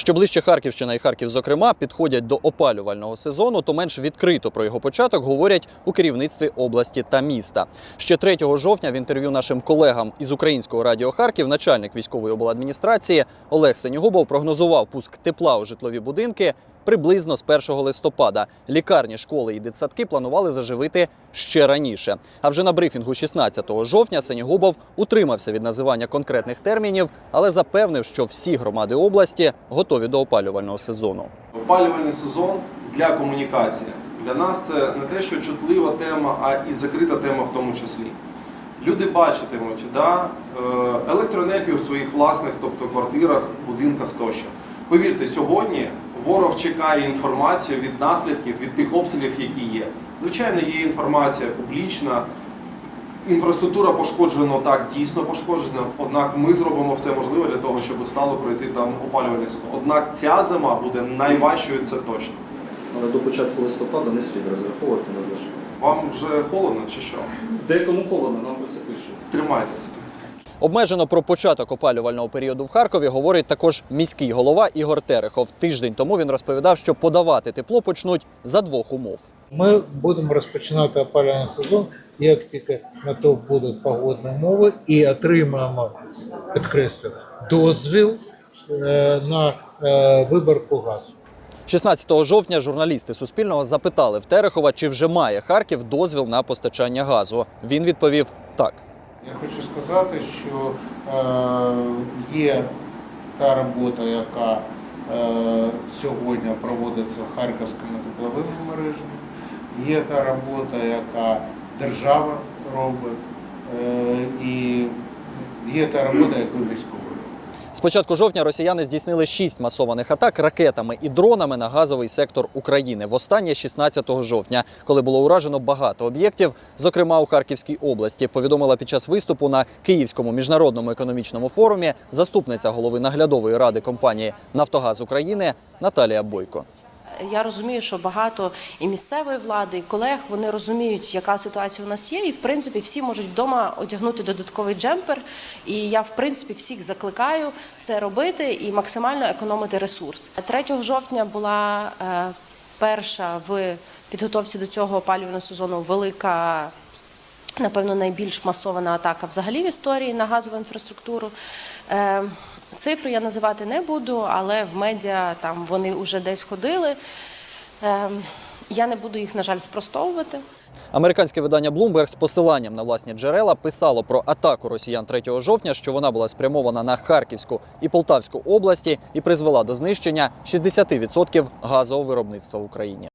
Що ближче Харківщина і Харків, зокрема, підходять до опалювального сезону, то менш відкрито про його початок говорять у керівництві області та міста. Ще 3 жовтня в інтерв'ю нашим колегам із українського радіо Харків начальник військової обладміністрації Олег Сенігубов прогнозував пуск тепла у житлові будинки приблизно з 1 листопада. Лікарні, школи і дитсадки планували заживити ще раніше. А вже на брифінгу 16 жовтня Сенігубов утримався від називання конкретних термінів, але запевнив, що всі громади області готові до опалювального сезону. Опалювальний сезон для комунікації. Для нас це не те, що чутлива тема, а і закрита тема в тому числі. Люди бачитимуть да, е, електроенергію в своїх власних, тобто квартирах, будинках тощо. Повірте, сьогодні ворог чекає інформацію від наслідків, від тих обстрілів, які є. Звичайно, є інформація публічна. Інфраструктура пошкоджена так, дійсно пошкоджена. Однак ми зробимо все можливе для того, щоб стало пройти там опалювальний сезон. Однак ця зима буде найважчою, це точно. Але до початку листопада не слід розраховувати на зажив. Вам вже холодно чи що? Декому холодно, нам про це пишуть. Тримайтеся. Обмежено про початок опалювального періоду в Харкові говорить також міський голова Ігор Терехов. Тиждень тому він розповідав, що подавати тепло почнуть за двох умов. Ми будемо розпочинати опалювальний сезон, як тільки на то будуть погодні умови, і отримаємо, підкреслю, дозвіл е, на е, виборку газу. 16 жовтня журналісти Суспільного запитали в Терехова, чи вже має Харків дозвіл на постачання газу. Він відповів так. Я хочу сказати, що е, є та робота, яка е, сьогодні проводиться харківськими тепловими мережами, є та робота, яка держава робить, е, і є та робота, яку військові роблять. З початку жовтня росіяни здійснили шість масованих атак ракетами і дронами на газовий сектор України. Востаннє 16 жовтня, коли було уражено багато об'єктів, зокрема у Харківській області. Повідомила під час виступу на Київському міжнародному економічному форумі заступниця голови наглядової ради компанії Нафтогаз України Наталія Бойко. Я розумію, що багато і місцевої влади, і колег вони розуміють, яка ситуація у нас є, і в принципі всі можуть вдома одягнути додатковий джемпер. І я в принципі всіх закликаю це робити і максимально економити ресурс. 3 жовтня була е, перша в підготовці до цього опалювального сезону велика. Напевно, найбільш масована атака взагалі в історії на газову інфраструктуру. Е, цифри я називати не буду, але в медіа там вони вже десь ходили. Е, я не буду їх, на жаль, спростовувати. Американське видання Bloomberg з посиланням на власні джерела писало про атаку росіян 3 жовтня, що вона була спрямована на Харківську і Полтавську області і призвела до знищення 60% газового виробництва в Україні.